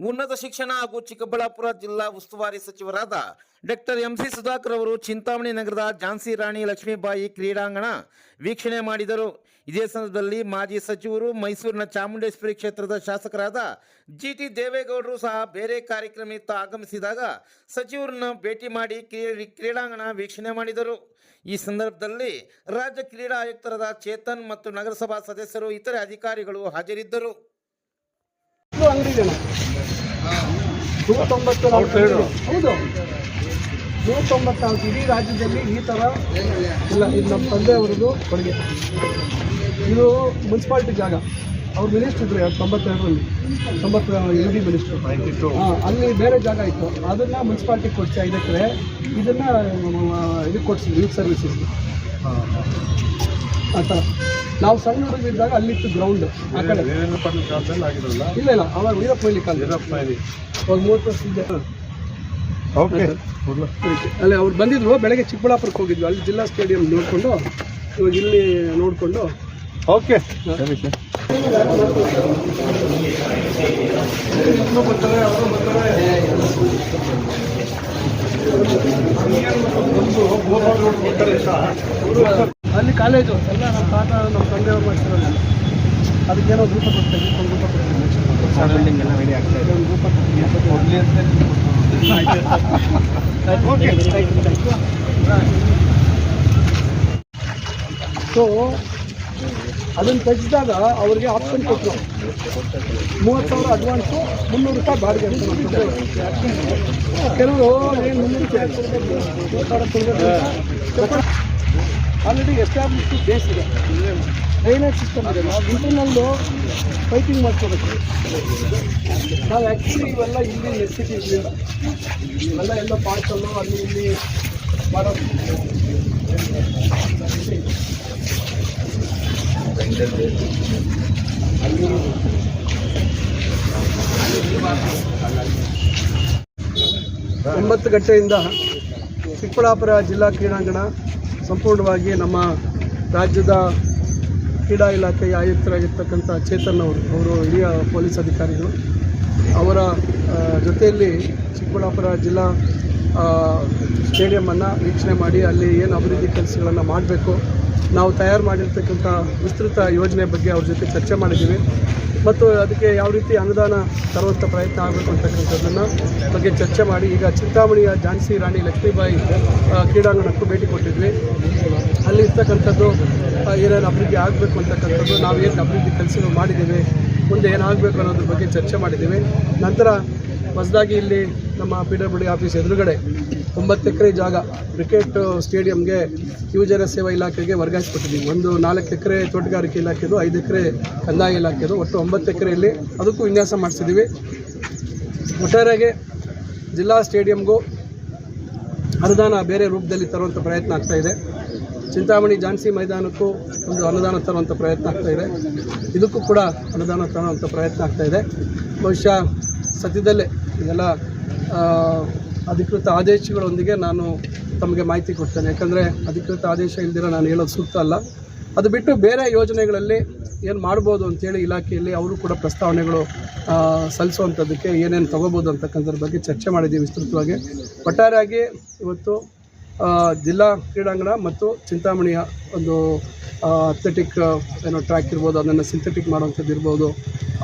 ಉನ್ನತ ಶಿಕ್ಷಣ ಹಾಗೂ ಚಿಕ್ಕಬಳ್ಳಾಪುರ ಜಿಲ್ಲಾ ಉಸ್ತುವಾರಿ ಸಚಿವರಾದ ಡಾಕ್ಟರ್ ಎಂ ಸಿ ಸುಧಾಕರ್ ಅವರು ಚಿಂತಾಮಣಿ ನಗರದ ಝಾನ್ಸಿ ರಾಣಿ ಲಕ್ಷ್ಮೀಬಾಯಿ ಕ್ರೀಡಾಂಗಣ ವೀಕ್ಷಣೆ ಮಾಡಿದರು. ಇದೇ ಸಂದರ್ಭದಲ್ಲಿ ಮಾಜಿ ಸಚಿವರು ಮೈಸೂರಿನ ಚಾಮುಂಡೇಶ್ವರಿ ಕ್ಷೇತ್ರದ ಶಾಸಕರಾದ ಜಿ ಟಿ ದೇವೇಗೌಡರು ಸಹ ಬೇರೆ ಕಾರ್ಯಕ್ರಮಕ್ಕೆ ಆಗಮಿಸಿದಾಗ ಸಚಿವರನ್ನು ಭೇಟಿ ಮಾಡಿ ಕ್ರೀ- ಕ್ರೀಡಾಂಗಣ ವೀಕ್ಷಣೆ ಮಾಡಿದರು. ಈ ಸಂದರ್ಭದಲ್ಲಿ ರಾಜ್ಯ ಕ್ರೀಡಾ ಆಯುಕ್ತರಾದ ಚೇತನ್ ಮತ್ತು ನಗರಸಭಾ ಸದಸ್ಯರು ಇತರೆ ಅಧಿಕಾರಿಗಳು ಹಾಜರಿದ್ದರು. ಅಂಗಡಿ ಇದೆ ನೂತ್ತೊಂಬತ್ತು ನಾಲ್ಕು ಹೌದು. ಇಡೀ ರಾಜ್ಯದಲ್ಲಿ ಈ ಥರ ಇಲ್ಲ ಇದು ನಮ್ಮ ತಂದೆಯವರದು ಕೊಡುಗೆ. ಇದು ಮುನ್ಸಿಪಾಲ್ಟಿ ಜಾಗ. ಅವ್ರು ಮಿನಿಸ್ಟ್ರ್ ಇದ್ರು ಎರಡು ತೊಂಬತ್ತೆರಡರಲ್ಲಿ. ತೊಂಬತ್ತ ಯು ಡಿ ಮಿನಿಸ್ಟ್ರು ಹಾಂ ಅಲ್ಲಿ ಬೇರೆ ಜಾಗ ಇತ್ತು. ಅದನ್ನು ಮುನ್ಸಿಪಾಲ್ಟಿ ಕೊಡಿಸಿ ಐದು ಎಕರೆ ಇದನ್ನು ಇದಕ್ಕೆ ಕೊಡಿಸಿದ್ವಿ ಯೂತ್ ಸರ್ವಿಸಸ್ಗೆ ಆ ಥರ ನಾವು ಸಣ್ಣ ಹುಡುಗಿದ್ದಾಗ ಅಲ್ಲಿತ್ತು ಗ್ರೌಂಡ್ ಆ ಕಡೆ. ಇಲ್ಲ ಇಲ್ಲ ಅವಾಗ ವೀರಪ್ಪ ಮೊಯ್ಲಿ ಕಾಲ ಅವಾಗ ಮೂವತ್ತು ವರ್ಷ ಇದ್ದೆ ಓಕೆ. ಅಲ್ಲಿ ಅವ್ರು ಬಂದಿದ್ರು ಬೆಳಗ್ಗೆ ಚಿಕ್ಕಬಳ್ಳಾಪುರಕ್ಕೆ ಹೋಗಿದ್ವಿ. ಅಲ್ಲಿ ಜಿಲ್ಲಾ ಸ್ಟೇಡಿಯಂ ನೋಡಿಕೊಂಡು ಇವಾಗ ಇಲ್ಲಿ ನೋಡಿಕೊಂಡು. ಓಕೆ. ಸರಿ ಸರ್. ಅಲ್ಲಿ ಕಾಲೇಜು ಎಲ್ಲ ನಮ್ಮ ತಾತ ನಮ್ಮ ತಂದೆಯವ್ರು ಮಾಡಿಸಿರೋಲ್ಲ ಅದಕ್ಕೇನೋ ರೂಪ ಕೊಡ್ತೇವೆ ಒಂದು ರೂಪ ಕೊಡ್ತೇವೆ ಬಿಲ್ಡಿಂಗ್ ಎಲ್ಲ ರೆಡಿ ಆಗ್ತಾ ಇದೆ. ಒಂದು ರೂಪ ಸೊ ಅದನ್ನು ತೆಗೆದಾಗ ಅವರಿಗೆ ಆಪ್ಷನ್ ಕೊಟ್ಟರು ಮೂವತ್ತು ಸಾವಿರ ಅಡ್ವಾನ್ಸು ಮುನ್ನೂರು ರೂಪಾಯಿ ಬಾಡಿಗೆ ಕೆಲವರು ಏನು ಮುನ್ನೂರು ರೂಪಾಯಿ. ಕೊಡ್ಬೇಕು, ಮೂವತ್ತು ಸಾವಿರ ಕೊಡ್ಬೇಕು ಆಲ್ರೆಡಿ ಎಸ್ಟಾಬ್ಲಿಷ್ ಬೇಸ್ ಇದೆ. ಡ್ರೈನೇಜ್ ಸಿಸ್ಟಮ್ ಇದೆ. ನಾವು ಇಂಟರ್ನಲ್ಲು ಪೈಪಿಂಗ್ ಮಾಡ್ಕೋಬೇಕು. ನಾವು ಆ್ಯಕ್ಚುಲಿ ಇವೆಲ್ಲ ಇಲ್ಲಿ ನೆಸಿಟಿ ಇರಲಿಲ್ಲ ಇವೆಲ್ಲ ಎಲ್ಲ ಪಾರ್ಸಲ್ಲು ಅಲ್ಲಿ ಇಲ್ಲಿ ಮಾಡೋ ಒಂಬತ್ತು ಗಂಟೆಯಿಂದ ಚಿಕ್ಕಬಳ್ಳಾಪುರ ಜಿಲ್ಲಾ ಕ್ರೀಡಾಂಗಣ ಸಂಪೂರ್ಣವಾಗಿ ನಮ್ಮ ರಾಜ್ಯದ ಕ್ರೀಡಾ ಇಲಾಖೆಯ ಆಯುಕ್ತರಾಗಿರ್ತಕ್ಕಂಥ ಚೇತನ್ ಅವರು ಅವರು ಹಿರಿಯ ಪೊಲೀಸ್ ಅಧಿಕಾರಿಗಳು. ಅವರ ಜೊತೆಯಲ್ಲಿ ಚಿಕ್ಕಬಳ್ಳಾಪುರ ಜಿಲ್ಲಾ ಸ್ಟೇಡಿಯಮನ್ನು ವೀಕ್ಷಣೆ ಮಾಡಿ ಅಲ್ಲಿ ಏನು ಅಭಿವೃದ್ಧಿ ಕೆಲಸಗಳನ್ನು ಮಾಡಬೇಕು, ನಾವು ತಯಾರು ಮಾಡಿರ್ತಕ್ಕಂಥ ವಿಸ್ತೃತ ಯೋಜನೆ ಬಗ್ಗೆ ಅವ್ರ ಜೊತೆ ಚರ್ಚೆ ಮಾಡಿದ್ದೀವಿ. ಮತ್ತು ಅದಕ್ಕೆ ಯಾವ ರೀತಿ ಅನುದಾನ ತರುವಂಥ ಪ್ರಯತ್ನ ಆಗಬೇಕು ಅಂತಕ್ಕಂಥದ್ದನ್ನು ಬಗ್ಗೆ ಚರ್ಚೆ ಮಾಡಿ ಈಗ ಚಿಂತಾಮಣಿಯ ಝಾನ್ಸಿ ರಾಣಿ ಲಕ್ಷ್ಮೀಬಾಯಿ ಕ್ರೀಡಾಂಗಣಕ್ಕೂ ಭೇಟಿ ಕೊಟ್ಟಿದ್ವಿ. ಅಲ್ಲಿ ಇರ್ತಕ್ಕಂಥದ್ದು ಏನೇನು ಅಭಿವೃದ್ಧಿ ಆಗಬೇಕು ಅಂತಕ್ಕಂಥದ್ದು ನಾವು ಏನು ಅಭಿವೃದ್ಧಿ ಕೆಲಸಗಳು ಮಾಡಿದ್ದೀವಿ, ಮುಂದೆ ಏನಾಗಬೇಕು ಅನ್ನೋದ್ರ ಬಗ್ಗೆ ಚರ್ಚೆ ಮಾಡಿದ್ದೀವಿ. ನಂತರ ಹೊಸದಾಗಿ ಇಲ್ಲಿ ನಮ್ಮ ಪಿ ಡಬ್ಲ್ಯೂ ಡಿ ಆಫೀಸ್ ಎದುರುಗಡೆ ಒಂಬತ್ತು ಎಕರೆ ಜಾಗ ಕ್ರಿಕೆಟ್ ಸ್ಟೇಡಿಯಂಗೆ ಯುವಜನ ಸೇವಾ ಇಲಾಖೆಗೆ ವರ್ಗಾಯಿಸ್ಕೊಟ್ಟಿದ್ದೀವಿ. ಒಂದು ನಾಲ್ಕು ಎಕರೆ ತೋಟಗಾರಿಕೆ ಇಲಾಖೆದು, ಐದು ಎಕರೆ ಕಂದಾಯ ಇಲಾಖೆದು, ಒಟ್ಟು ಒಂಬತ್ತು ಎಕರೆಯಲ್ಲಿ ಅದಕ್ಕೂ ವಿನ್ಯಾಸ ಮಾಡಿಸಿದ್ದೀವಿ. ಒಟ್ಟಾರೆಗೆ ಜಿಲ್ಲಾ ಸ್ಟೇಡಿಯಂಗೂ ಅನುದಾನ ಬೇರೆ ರೂಪದಲ್ಲಿ ತರುವಂಥ ಪ್ರಯತ್ನ ಆಗ್ತಾ ಇದೆ. ಚಿಂತಾಮಣಿ ಝಾನ್ಸಿ ಮೈದಾನಕ್ಕೂ ಒಂದು ಅನುದಾನ ತರುವಂಥ ಪ್ರಯತ್ನ ಇದೆ. ಇದಕ್ಕೂ ಕೂಡ ಅನುದಾನ ತರುವಂಥ ಪ್ರಯತ್ನ ಇದೆ. ಬಹುಶಃ ಸದ್ಯದಲ್ಲೇ ಇದೆಲ್ಲ ಅಧಿಕೃತ ಆದೇಶಗಳೊಂದಿಗೆ ನಾನು ತಮಗೆ ಮಾಹಿತಿ ಕೊಡ್ತೇನೆ. ಯಾಕಂದರೆ ಅಧಿಕೃತ ಆದೇಶ ಇಲ್ದಿರ ನಾನು ಹೇಳೋದು ಸೂಕ್ತ ಅಲ್ಲ. ಅದು ಬಿಟ್ಟು ಬೇರೆ ಯೋಜನೆಗಳಲ್ಲಿ ಏನು ಮಾಡ್ಬೋದು ಅಂತೇಳಿ ಇಲಾಖೆಯಲ್ಲಿ ಅವರು ಕೂಡ ಪ್ರಸ್ತಾವನೆಗಳು ಸಲ್ಲಿಸುವಂಥದ್ದಕ್ಕೆ ಏನೇನು ತೊಗೋಬೋದು ಅಂತಕ್ಕಂಥದ್ರ ಬಗ್ಗೆ ಚರ್ಚೆ ಮಾಡಿದ್ದೀವಿ ವಿಸ್ತೃತವಾಗಿ. ಒಟ್ಟಾರೆಯಾಗಿ ಇವತ್ತು ಜಿಲ್ಲಾ ಕ್ರೀಡಾಂಗಣ ಮತ್ತು ಚಿಂತಾಮಣಿಯ ಒಂದು ಅಥ್ಲೆಟಿಕ್ ಏನೋ ಟ್ರ್ಯಾಕ್ ಇರ್ಬೋದು, ಅದನ್ನು ಸಿಂಥೆಟಿಕ್ ಮಾಡುವಂಥದ್ದು ಇರ್ಬೋದು,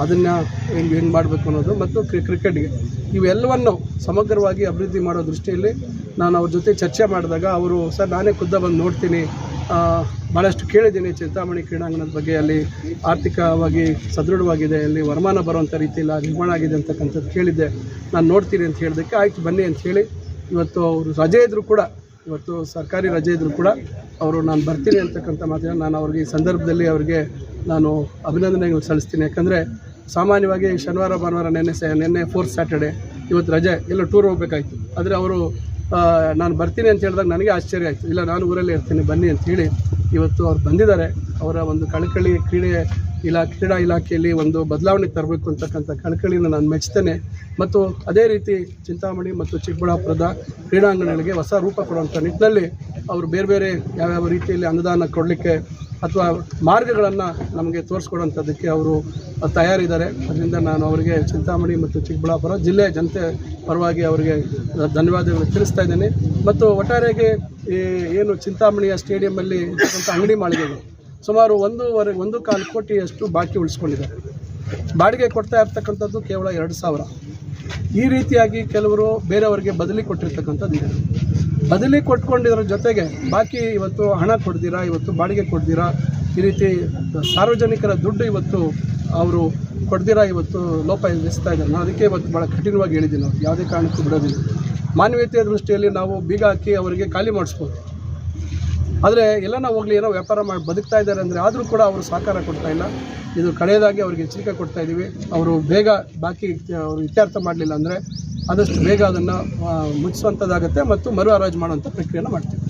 ಅದನ್ನು ಹೆಂಗೆ ಹೆಂಗೆ ಮಾಡಬೇಕು ಅನ್ನೋದು, ಮತ್ತು ಕ್ರಿ ಕ್ರಿಕೆಟ್ಗೆ ಇವೆಲ್ಲವನ್ನು ಸಮಗ್ರವಾಗಿ ಅಭಿವೃದ್ಧಿ ಮಾಡೋ ದೃಷ್ಟಿಯಲ್ಲಿ ನಾನು ಅವ್ರ ಜೊತೆ ಚರ್ಚೆ ಮಾಡಿದಾಗ ಅವರು, ಸರ್, ನಾನೇ ಖುದ್ದ ಬಂದು ನೋಡ್ತೀನಿ. ಭಾಳಷ್ಟು ಕೇಳಿದ್ದೀನಿ. ಚಿಂತಾಮಣಿ ಕ್ರೀಡಾಂಗಣದ ಬಗ್ಗೆ ಅಲ್ಲಿ ಆರ್ಥಿಕವಾಗಿ ಸದೃಢವಾಗಿದೆ, ಅಲ್ಲಿ ವರಮಾನ ಬರುವಂಥ ರೀತಿಯಲ್ಲಿ ನಿರ್ಮಾಣ ಆಗಿದೆ ಅಂತಕ್ಕಂಥದ್ದು ಕೇಳಿದ್ದೆ. ನಾನು ನೋಡ್ತೀನಿ ಅಂತ ಹೇಳಿದಕ್ಕೆ ಆಯಿತು, ಬನ್ನಿ ಅಂತ ಹೇಳಿ ಇವತ್ತು ಅವರು ರಜೆ ಇದ್ದರೂ ಕೂಡ ಇವತ್ತು ಸರ್ಕಾರಿ ರಜೆ ಇದ್ದರೂ ಕೂಡ ಅವರು ನಾನು ಬರ್ತೀನಿ ಅಂತಕ್ಕಂಥ ಮಾತಿನ ನಾನು ಅವ್ರಿಗೆ ಈ ಸಂದರ್ಭದಲ್ಲಿ ಅವರಿಗೆ ನಾನು ಅಭಿನಂದನೆಗಳು ಸಲ್ಲಿಸ್ತೀನಿ. ಯಾಕಂದರೆ ಸಾಮಾನ್ಯವಾಗಿ ಶನಿವಾರ ಭಾನುವಾರ ನೆನ್ನೆ ಸ, ನಿನ್ನೆ ಫೋರ್ತ್ ಸ್ಯಾಟರ್ಡೆ ಇವತ್ತು ರಜೆ, ಎಲ್ಲ ಟೂರ್ ಹೋಗ್ಬೇಕಾಯ್ತು. ಆದರೆ ಅವರು ನಾನು ಬರ್ತೀನಿ ಅಂತ ಹೇಳಿದಾಗ ನನಗೆ ಆಶ್ಚರ್ಯ ಆಯಿತು. ಇಲ್ಲ, ನಾನು ಊರಲ್ಲೇ ಇರ್ತೀನಿ, ಬನ್ನಿ ಅಂತ ಹೇಳಿ. ಇವತ್ತು ಅವ್ರು ಬಂದಿದ್ದಾರೆ. ಅವರ ಒಂದು ಕಳಕಳಿ ಕ್ರೀಡೆ ಇಲಾ, ಕ್ರೀಡಾ ಇಲಾಖೆಯಲ್ಲಿ ಒಂದು ಬದಲಾವಣೆ ತರಬೇಕು ಅಂತಕ್ಕಂಥ ಕಳಕಳಿನ ನಾನು ಮೆಚ್ತೇನೆ. ಮತ್ತು ಅದೇ ರೀತಿ ಚಿಂತಾಮಣಿ ಮತ್ತು ಚಿಕ್ಕಬಳ್ಳಾಪುರದ ಕ್ರೀಡಾಂಗಣಗಳಿಗೆ ಹೊಸ ರೂಪ ಕೊಡುವಂಥ ನಿಟ್ಟಿನಲ್ಲಿ ಅವರು ಬೇರೆ ಬೇರೆ ಯಾವ್ಯಾವ ರೀತಿಯಲ್ಲಿ ಅನುದಾನ ಕೊಡಲಿಕ್ಕೆ ಅಥವಾ ಮಾರ್ಗಗಳನ್ನು ನಮಗೆ ತೋರಿಸ್ಕೊಡೋಂಥದ್ದಕ್ಕೆ ಅವರು ತಯಾರಿದ್ದಾರೆ. ಅದರಿಂದ ನಾನು ಅವರಿಗೆ ಚಿಂತಾಮಣಿ ಮತ್ತು ಚಿಕ್ಕಬಳ್ಳಾಪುರ ಜಿಲ್ಲೆಯ ಜನತೆ ಪರವಾಗಿ ಅವರಿಗೆ ಧನ್ಯವಾದಗಳು ತಿಳಿಸ್ತಾ ಇದ್ದೀನಿ. ಮತ್ತು ಒಟ್ಟಾರೆಗೆ ಈ ಏನು ಚಿಂತಾಮಣಿಯ ಸ್ಟೇಡಿಯಮಲ್ಲಿ ಇರ್ತಕ್ಕಂಥ ಅಂಗಡಿ ಮಾಳಿಗೆಗಳು ಸುಮಾರು ಒಂದೂವರೆ, ಒಂದು ಕಾಲು ಕೋಟಿಯಷ್ಟು ಬಾಕಿ ಉಳಿಸ್ಕೊಂಡಿದ್ದಾರೆ ಬಾಡಿಗೆ ಕೊಡ್ತಾ ಇರ್ತಕ್ಕಂಥದ್ದು ಕೇವಲ ಎರಡು ಸಾವಿರ. ಈ ರೀತಿಯಾಗಿ ಕೆಲವರು ಬೇರೆಯವರಿಗೆ ಬದಲಿ ಕೊಟ್ಟಿರ್ತಕ್ಕಂಥದ್ದು ಇದೆ. ಬದಲಿ ಕೊಟ್ಕೊಂಡಿರೋ ಜೊತೆಗೆ ಬಾಕಿ ಇವತ್ತು ಹಣ ಕೊಡ್ದಿರಾ ಇವತ್ತು ಬಾಡಿಗೆ ಕೊಡ್ದಿರಾ ಈ ರೀತಿ ಸಾರ್ವಜನಿಕರ ದುಡ್ಡು ಇವತ್ತು ಅವರು ಕೊಡ್ದಿರಾ ಇವತ್ತು ಲೋಪ ಎದುರಿಸ್ತಾ ಇದ್ದಾರೆ. ನಾನು ಅದಕ್ಕೆ ಇವತ್ತು ಭಾಳ ಕಠಿಣವಾಗಿ ಹೇಳಿದ್ದೀನಿ. ನಾವು ಯಾವುದೇ ಕಾರಣಕ್ಕೂ ಬಿಡೋದಿಲ್ಲ. ಮಾನವೀಯತೆಯ ದೃಷ್ಟಿಯಲ್ಲಿ ನಾವು ಬೀಗ ಹಾಕಿ ಅವರಿಗೆ ಖಾಲಿ ಮಾಡಿಸ್ಬೋದು. ಆದರೆ ಎಲ್ಲನ ಹೋಗಲಿ, ಏನೋ ವ್ಯಾಪಾರ ಮಾಡಿ ಬದುಕ್ತಾ ಇದ್ದಾರೆ ಅಂದರೆ ಆದರೂ ಕೂಡ ಅವರು ಸಹಕಾರ ಕೊಡ್ತಾ ಇಲ್ಲ. ಇದು ಕಡೆಯದಾಗಿ ಅವರಿಗೆ ಎಚ್ಚರಿಕೆ ಕೊಡ್ತಾ ಇದ್ದೀವಿ. ಅವರು ಬೇಗ ಬಾಕಿ ಅವರು ಇತ್ಯರ್ಥ ಮಾಡಲಿಲ್ಲ ಅಂದರೆ ಆದಷ್ಟು ಬೇಗ ಅದನ್ನು ಮುಚ್ಚುವಂಥದ್ದಾಗುತ್ತೆ ಮತ್ತು ಮರು ಹರಾಜು ಮಾಡುವಂಥ ಪ್ರಕ್ರಿಯೆಯನ್ನು ಮಾಡ್ತೀವಿ.